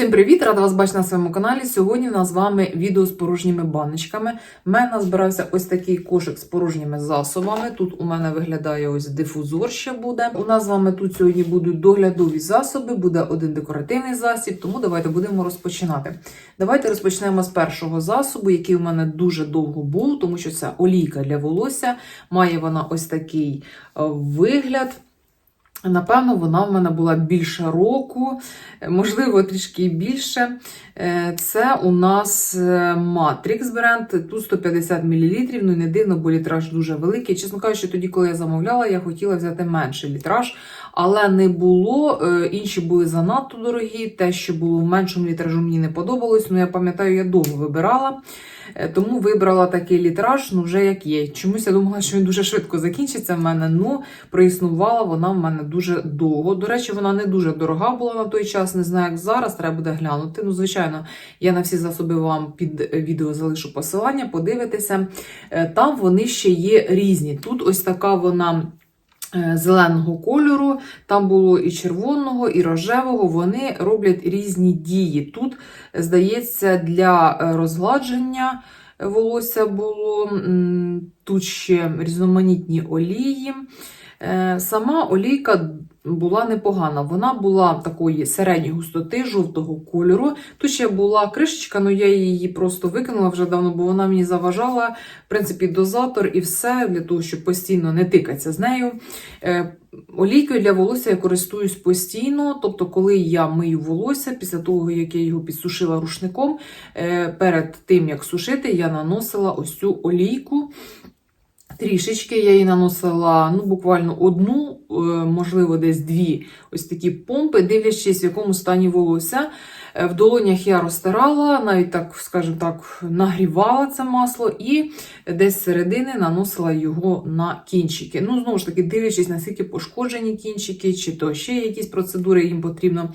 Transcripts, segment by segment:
Всім привіт! Рада вас бачити на своєму каналі. Сьогодні в нас з вами відео з порожніми баночками. У мене збирався ось такий кошик з порожніми засобами. Тут у мене виглядає ось дифузор ще буде. У нас з вами тут сьогодні будуть доглядові засоби, буде один декоративний засіб, тому давайте будемо розпочинати. Давайте розпочнемо з першого засобу, який у мене дуже довго був, тому що це олійка для волосся. Має вона ось такий е, вигляд. Напевно, вона в мене була більше року, е, можливо, трішки більше. Е, Це у нас е, Matrix бренд, тут 150 мл, ну і не дивно, бо літраж дуже великий. Чесно кажучи, тоді, коли я замовляла, я хотіла взяти менший літраж, але не було. Е, Інші були занадто дорогі. Те, що було в меншому літражу, мені не подобалось. Ну, я пам'ятаю, я довго вибирала. Е, Тому вибрала такий літраж, ну вже як є. Чомусь я думала, що він дуже швидко закінчиться в мене. Ну, проіснувала вона в мене дуже довго. До речі, вона не дуже дорога була на той час. Не знаю, як зараз, треба буде глянути. Ну, звичайно, я на всі засоби вам під відео залишу посилання, подивитися. Е, Там вони ще є різні. Тут ось така вона. Е, Зеленого кольору, там було і червоного, і рожевого. Вони роблять різні дії. Тут, здається, для е, розгладження волосся було, тут ще різноманітні олії. Е, Сама олійка була непогана. Вона була такої середньої густоти, жовтого кольору. Тут ще була кришечка, але я її просто викинула вже давно, бо вона мені заважала. В принципі, дозатор і все для того, щоб постійно не тикатися з нею. Е, Олійкою для волосся я користуюсь постійно, тобто, коли я мию волосся, після того, як я його підсушила рушником, е, перед тим, як сушити, я наносила ось цю олійку. Трішечки я її наносила ну, буквально одну, е, можливо, десь дві ось такі помпи, дивлячись, в якому стані волосся. Е, В долонях я розтирала, навіть так, скажімо так, нагрівала це масло і десь з середини наносила його на кінчики. Ну, знову ж таки, дивлячись, наскільки пошкоджені кінчики, чи то ще якісь процедури їм потрібно.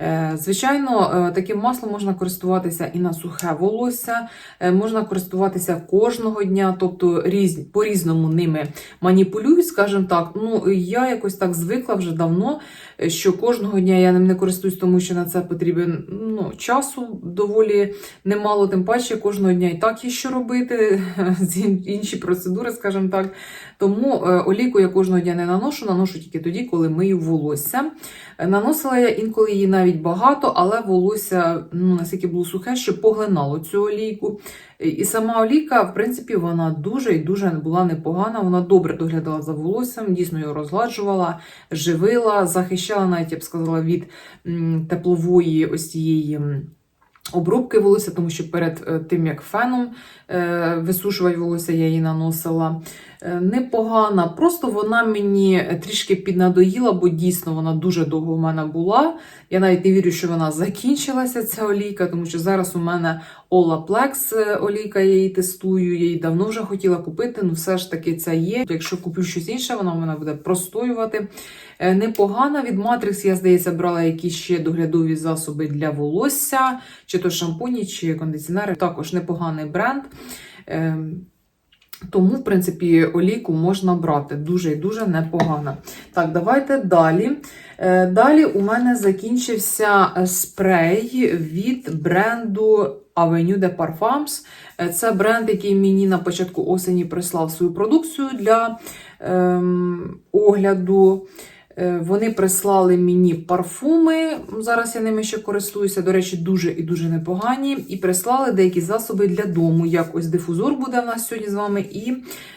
Е, Звичайно, е, таким маслом можна користуватися і на сухе волосся, можна користуватися кожного дня, тобто різ, по-різному ними маніпулюють, скажімо так. Ну, я якось так звикла вже давно, що кожного дня я ним не користуюсь, тому що на це потрібен ну, часу доволі немало, тим паче кожного дня і так є що робити, інші процедури, скажімо так. Тому е, олійку я кожного дня не наношу, наношу тільки тоді, коли мию волосся. Е, Наносила я інколи її навіть багато, але волосся ну, наскільки було сухе, що поглинало цю олійку. І- І сама олійка, в принципі, вона дуже і дуже була непогана. Вона добре доглядала за волоссям, дійсно його розгладжувала, живила, захищала, навіть я б сказала, від теплової ось цієї. Обробки волосся, тому що перед е, тим, як феном е, висушувати волосся, я її наносила. Е, Непогана, просто вона мені трішки піднадоїла, бо дійсно вона дуже довго в мене була. Я навіть не вірю, що вона закінчилася, ця олійка, тому що зараз у мене е, олійка, я її тестую, я її давно вже хотіла купити, ну все ж таки це є. Якщо куплю щось інше, вона в мене буде простоювати. Е, Непогана від Matrix, я, здається, брала якісь ще доглядові засоби для волосся, чи то шампуні, чи кондиціонери. Також непоганий бренд. Ем, Тому, в принципі, олійку можна брати дуже і дуже непогано. Так, давайте далі. Е, Далі у мене закінчився е, спрей від бренду Avenue de Parfums. Е, Це бренд, який мені на початку осені прислав свою продукцію для ем, огляду. Е, Вони прислали мені парфуми. Зараз я ними ще користуюся. До речі, дуже і дуже непогані. І прислали деякі засоби для дому. Як ось дифузор буде в нас сьогодні з вами, і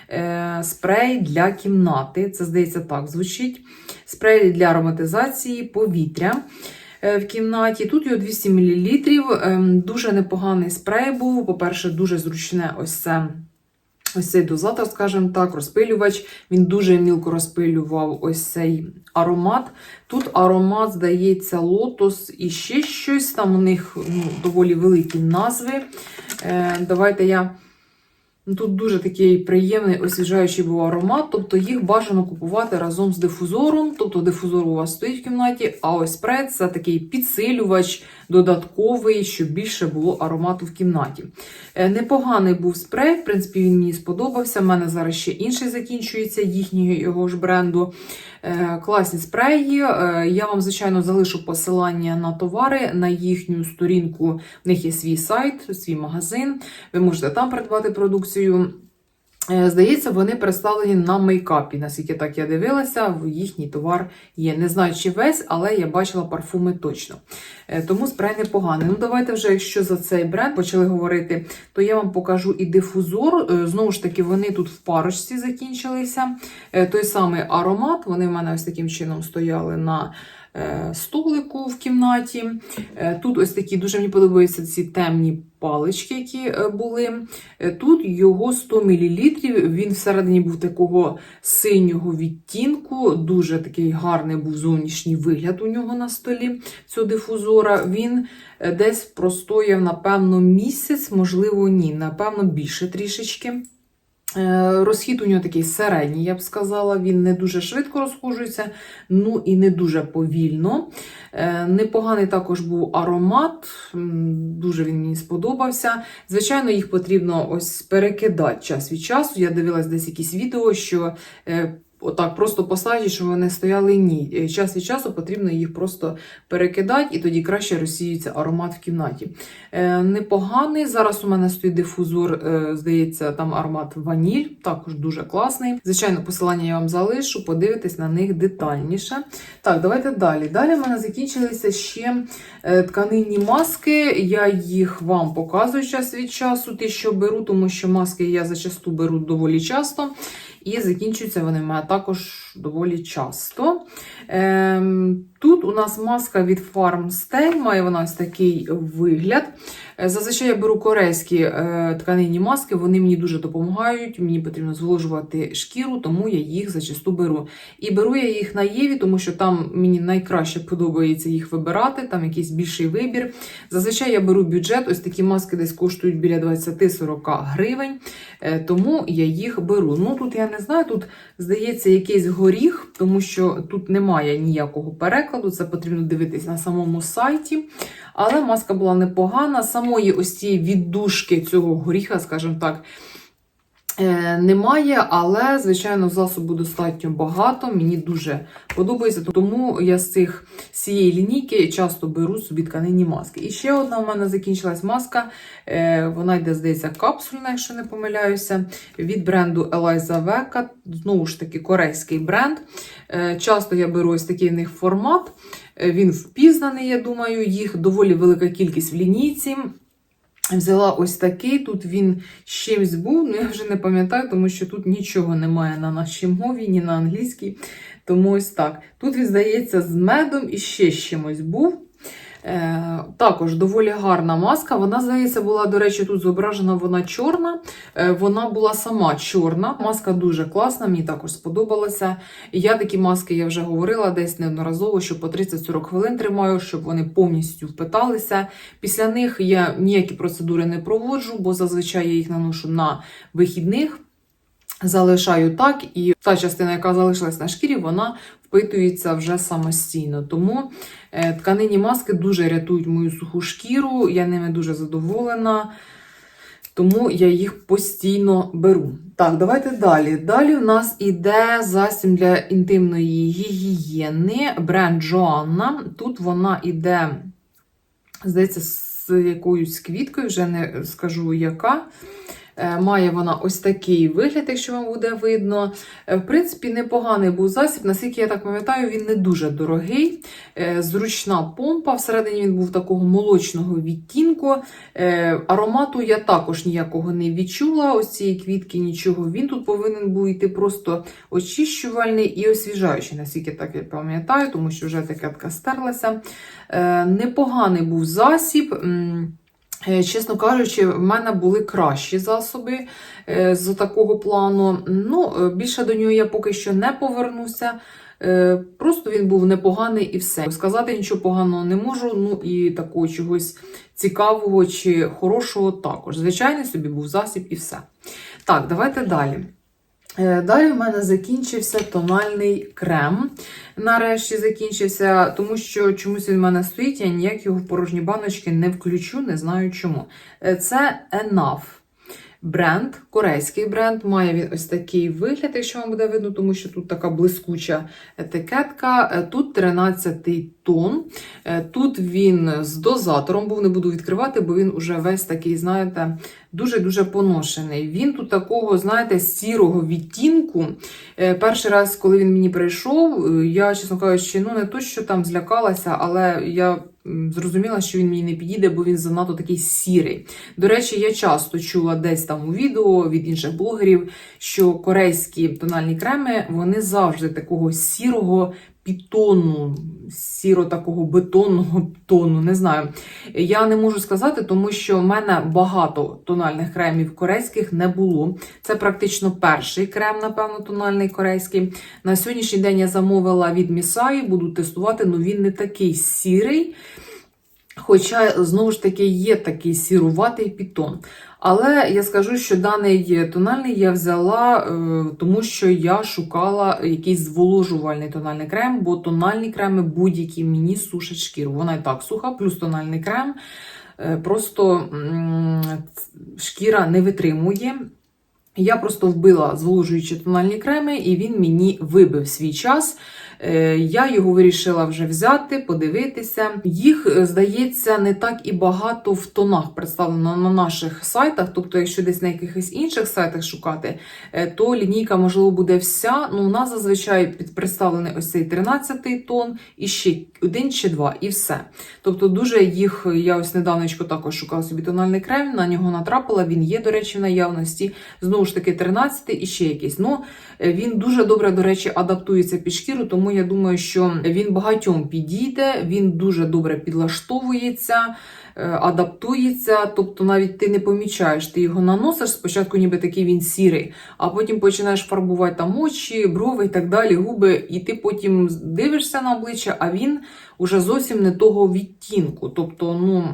е, спрей для кімнати. Це здається так звучить. Спрей для ароматизації повітря. е, В кімнаті тут його 200 мл. Ем, Дуже непоганий спрей був. По-перше, дуже зручне ось це. Ось цей дозатор, скажімо так, розпилювач. Він дуже мілко розпилював ось цей аромат. Тут аромат, здається, лотос і ще щось. Там у них ну, доволі великі назви. Е, давайте я Тут дуже такий приємний освіжаючий був аромат, тобто їх бажано купувати разом з дифузором. Тобто дифузор у вас стоїть в кімнаті, а ось спрей це такий підсилювач додатковий, щоб більше було аромату в кімнаті. Е, Непоганий був спрей, в принципі, він мені сподобався. У мене зараз ще інший закінчується їхнього його ж бренду. Е, Класні спреї. Е, Я вам, звичайно, залишу посилання на товари на їхню сторінку. В них є свій сайт, свій магазин. Ви можете там придбати продукцію. Е, Здається, вони представлені на мейкапі. Наскільки так я дивилася, в їхній товар є. Не знаю, чи весь, але я бачила парфуми точно. Е, Тому спрей непоганий. Ну, давайте вже, якщо за цей бренд почали говорити, то я вам покажу і дифузор. Е, Знову ж таки, вони тут в парочці закінчилися. Той самий аромат. Вони в мене ось таким чином стояли на столику в кімнаті. Е, Тут ось такі дуже мені подобаються ці темні палички, які е, були. Е, Тут його 100 мл. Він всередині був такого синього відтінку. Дуже такий гарний був зовнішній вигляд у нього на столі цього дифузора. Він е, десь простояв, напевно, місяць, можливо, ні, напевно, більше трішечки. Е, Розхід у нього такий середній, я б сказала. Він не дуже швидко розхожується, ну і не дуже повільно. Е, Непоганий також був аромат, дуже він мені сподобався. Звичайно, їх потрібно ось перекидати час від часу. Я дивилась десь якісь відео, що е, отак просто поставити, щоб вони стояли ні. Е, Час від часу потрібно їх просто перекидати, і тоді краще розсіюється аромат в кімнаті. Е, Непоганий. Зараз у мене стоїть дифузор, е, здається, там аромат ваніль, також дуже класний. Звичайно, посилання я вам залишу, подивитись на них детальніше. Так, давайте далі. Далі в мене закінчилися ще тканинні маски. Я їх вам показую час від часу, ті, що беру, тому що маски я зачасту беру доволі часто. І закінчуються вони. Також доволі часто. Ем, тут у нас маска від Farmstay, має вона ось такий вигляд. Е, Зазвичай я беру корейські е, тканинні маски, вони мені дуже допомагають. Мені потрібно зволожувати шкіру, тому я їх зачасту беру. І беру я їх на Єві, тому що там мені найкраще подобається їх вибирати, там якийсь більший вибір. Зазвичай я беру бюджет, ось такі маски десь коштують біля 20-40 гривень, е, тому я їх беру. Ну тут я не знаю, тут здається якийсь горіх, тому що тут немає ніякого перекладу, це потрібно дивитись на самому сайті. Але маска була непогана. Самої ось цієї віддушки цього горіха, скажімо так, немає, але, звичайно, засобу достатньо багато. Мені дуже подобається, тому я з цих з цієї лінійки часто беру собі тканинні маски. І ще одна у мене закінчилась маска. е, Вона йде, здається, капсульна, якщо не помиляюся, від бренду Eliza Veka. Знову ж таки, корейський бренд. Е, Часто я беру ось такий в них формат. Е, Він впізнаний, я думаю, їх доволі велика кількість в лінійці. Взяла ось такий, тут він з чимсь був, ну я вже не пам'ятаю, тому що тут нічого немає на нашій мові, ні на англійській. Тому ось так. Тут він, здається, з медом і ще з чимось був. Е, також доволі гарна маска. Вона, здається, була, до речі, тут зображена вона чорна. Е, вона була сама чорна. Маска дуже класна, мені також сподобалася. Я такі маски я вже говорила десь неодноразово, що по 30-40 хвилин тримаю, щоб вони повністю впиталися. Після них я ніякі процедури не проводжу, бо зазвичай я їх наношу на вихідних. Залишаю так, і та частина, яка залишилась на шкірі, вона впитується вже самостійно. Тому е, тканинні маски дуже рятують мою суху шкіру, я ними дуже задоволена. Тому я їх постійно беру. Так, давайте далі. Далі в нас іде засіб для інтимної гігієни бренд Joanna. Тут вона іде, здається, з якоюсь квіткою, вже не скажу яка. Е, Має вона ось такий вигляд, якщо вам буде видно. Е, В принципі, непоганий був засіб, наскільки я так пам'ятаю, він не дуже дорогий. Е, Зручна помпа. Всередині він був такого молочного відтінку. Аромату я також ніякого не відчула. Ось цієї квітки нічого. Він тут повинен був йти просто очищувальний і освіжаючий, наскільки так я пам'ятаю, тому що вже така стерлася. Непоганий був засіб. Е, Чесно кажучи, в мене були кращі засоби е, з такого плану. Ну, е, більше до нього я поки що не повернуся. Просто він був непоганий і все. Сказати нічого поганого не можу. Ну і такого чогось цікавого чи хорошого також. Звичайний собі був засіб і все. Так, давайте далі. Е, Далі в мене закінчився тональний крем. Нарешті закінчився, тому що чомусь він в мене стоїть, я ніяк його в порожні баночки не включу, не знаю чому. Е, Це Enough. Бренд, корейський бренд, має він ось такий вигляд, якщо вам буде видно, тому що тут така блискуча етикетка. Е, Тут 13 тон. Е, Тут він з дозатором, був не буду відкривати, бо він уже весь такий, знаєте, дуже-дуже поношений. Він тут такого, знаєте, сірого відтінку. Е, Перший раз, коли він мені прийшов, е, я, чесно кажучи, ну не то, що там злякалася, але я зрозуміла, що він мені не підійде, бо він занадто такий сірий. До речі, я часто чула десь там у відео від інших блогерів, що корейські тональні креми вони завжди такого сірого підтону, сіро такого бетонного тону. Не знаю. Я не можу сказати, тому що в мене багато тональних кремів корейських не було. Це практично перший крем, напевно, тональний корейський. На сьогоднішній день я замовила від Місаї, буду тестувати, але він не такий сірий. Хоча, знову ж таки, є такий сіруватий підтон. Але я скажу, що даний тональний я взяла, е, тому що я шукала якийсь зволожувальний тональний крем, бо тональні креми будь-які мені сушать шкіру. Вона і так суха, плюс тональний крем. е, Просто шкіра не витримує. Я просто вбила зволожуючі тональні креми, і він мені вибив свій час. Е, Я його вирішила вже взяти, подивитися. Їх, е, здається, не так і багато в тонах представлено на наших сайтах. Тобто, якщо десь на якихось інших сайтах шукати, е, то лінійка, можливо, буде вся. Ну, у нас зазвичай представлений ось цей 13-й тон, і ще один чи два, і все. Тобто, дуже їх я ось недавнечко також шукала собі тональний крем, на нього натрапила. Він є, до речі, в наявності. Знову ж таки, 13 і ще якийсь. Ну, е, він дуже добре, до речі, адаптується під шкіру, тому я думаю, що він багатьом підійде, він дуже добре підлаштовується, е, адаптується. Тобто, навіть ти не помічаєш, ти його наносиш спочатку, ніби такий він сірий, а потім починаєш фарбувати там очі, брови і так далі, губи, і ти потім дивишся на обличчя, а він уже зовсім не того відтінку. Тобто, ну.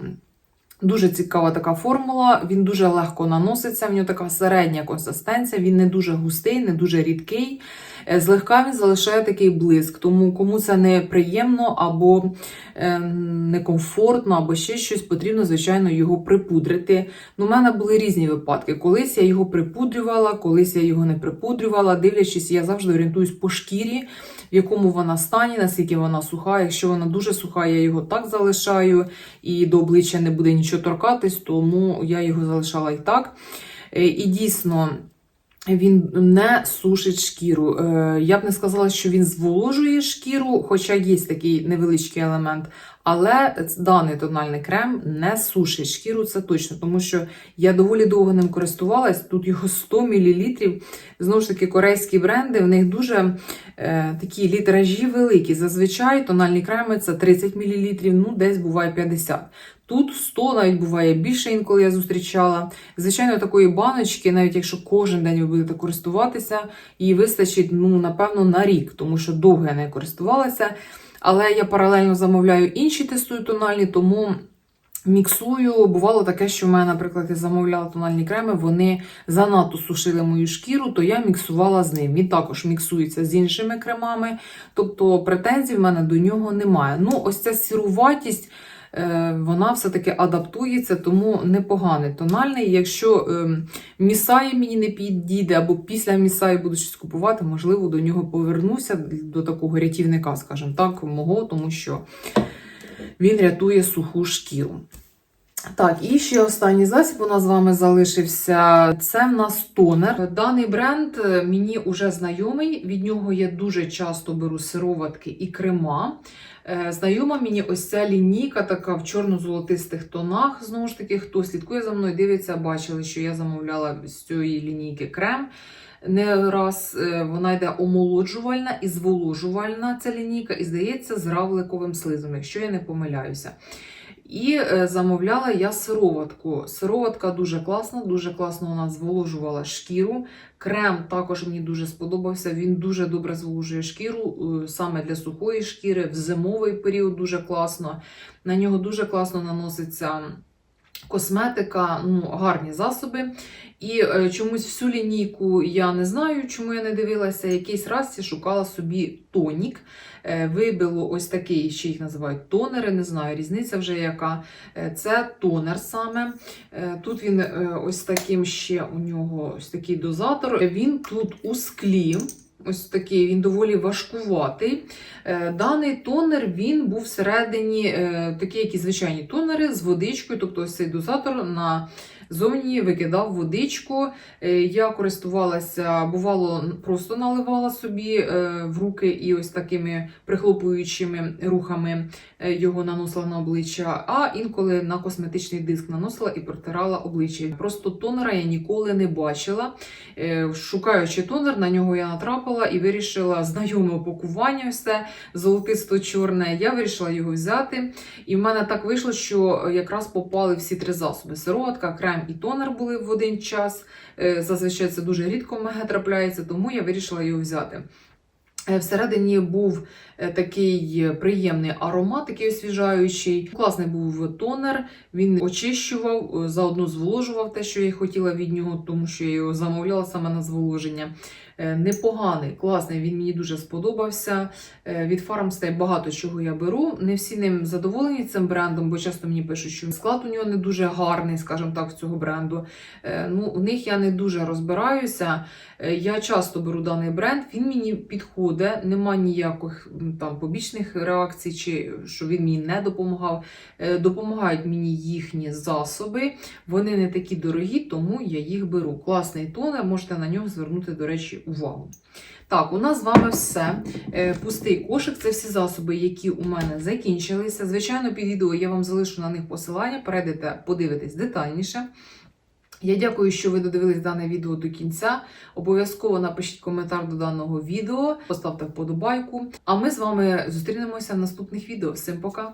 Дуже цікава така формула, він дуже легко наноситься, в нього така середня консистенція, він не дуже густий, не дуже рідкий. Е, Злегка він залишає такий блиск, тому кому це неприємно або е, некомфортно, або ще щось, потрібно, звичайно, його припудрити. Ну, у мене були різні випадки. Колись я його припудрювала, колись я його не припудрювала. Дивлячись, я завжди орієнтуюсь по шкірі, в якому вона стані, наскільки вона суха. Якщо вона дуже суха, я його так залишаю, і до обличчя не буде нічого торкатись, тому я його залишала і так. Е, І дійсно. Він не сушить шкіру. Е, Я б не сказала, що він зволожує шкіру, хоча є такий невеличкий елемент. Але даний тональний крем не сушить шкіру, це точно, тому що я доволі довго ним користувалась. Тут його 100 мл. Знову ж таки, корейські бренди, в них дуже е, такі літражі великі. Зазвичай тональні креми це 30 мл, ну десь буває 50. Тут 100 навіть буває більше, інколи я зустрічала. Звичайно, такої баночки, навіть якщо кожен день ви будете користуватися, її вистачить, ну, напевно, на рік, тому що довго я не користувалася. Але я паралельно замовляю інші тестую тональні, тому міксую. Бувало таке, що в мене, наприклад, я замовляла тональні креми, вони занадто сушили мою шкіру, то я міксувала з ним. Він також міксується з іншими кремами, тобто претензій в мене до нього немає. Ну, ось ця сіруватість. Е, Вона все-таки адаптується, тому непоганий тональний. Якщо ем, місаї мені не підійде, або після місаї буду щось купувати, можливо, до нього повернуся до такого рятівника, скажімо так, мого, тому що він рятує суху шкіру. Так, і ще останній засіб у нас з вами залишився. Це в нас тонер. Даний бренд е, мені уже знайомий. Від нього я дуже часто беру сироватки і крема. Е, Знайома мені ось ця лінійка, така в чорно-золотистих тонах. Знову ж таки, хто слідкує за мною, дивиться, бачили, що я замовляла з цієї лінійки крем. Не раз е, вона йде омолоджувальна і зволожувальна ця лінійка, і здається, з равликовим слизом, якщо я не помиляюся. І е, замовляла я сироватку. Сироватка дуже класна, дуже класно вона зволожувала шкіру. Крем також мені дуже сподобався. Він дуже добре зволожує шкіру, е, саме для сухої шкіри, в зимовий період дуже класно. На нього дуже класно наноситься косметика, ну, гарні засоби. І е, чомусь всю лінійку я не знаю, чому я не дивилася. Якийсь раз я шукала собі тонік. Е, вибило ось такий, ще їх називають тонери, не знаю, різниця вже яка. Е, Це тонер саме. Е, Тут він е, ось таким ще у нього ось такий дозатор. Він тут у склі. Ось такий він доволі важкуватий. Е, Даний тонер він був всередині е, такі, як і звичайні тонери з водичкою, тобто ось цей дозатор на зовні викидав водичку. Е, Я користувалася, бувало, просто наливала собі е, в руки і ось такими прихлопуючими рухами е, його наносила на обличчя, а інколи на косметичний диск наносила і протирала обличчя. Просто тонера я ніколи не бачила. Шукаючи тонер, на нього я натрапила і вирішила знайоме упакування, все золотисто-чорне. Я вирішила його взяти. І в мене так вийшло, що якраз попали всі три засоби: сироватка, крем і тонер були в один час. Е, Зазвичай це дуже рідко в мене трапляється, тому я вирішила його взяти. Е, Всередині був е, такий приємний аромат, такий освіжаючий. Класний був тонер. Він очищував, заодно зволожував те, що я хотіла від нього, тому що я його замовляла саме на зволоження. Е, Непоганий, класний, він мені дуже сподобався. Е, Від Farmstay багато чого я беру. Не всі ним задоволені цим брендом, бо часто мені пишуть, що склад у нього не дуже гарний, скажімо так, цього бренду. Е, Ну, у них я не дуже розбираюся. Я часто беру даний бренд, він мені підходить, нема ніяких там побічних реакцій, чи що він мені не допомагав. Допомагають мені їхні засоби. Вони не такі дорогі, тому я їх беру. Класний тонер, можете на нього звернути, до речі, увагу. Так, у нас з вами все. Е, Пустий кошик це всі засоби, які у мене закінчилися. Звичайно, під відео я вам залишу на них посилання, перейдете, подивитесь детальніше. Я дякую, що ви додивились дане відео до кінця. Обов'язково напишіть коментар до даного відео, поставте вподобайку. А ми з вами зустрінемося в наступних відео. Всім пока!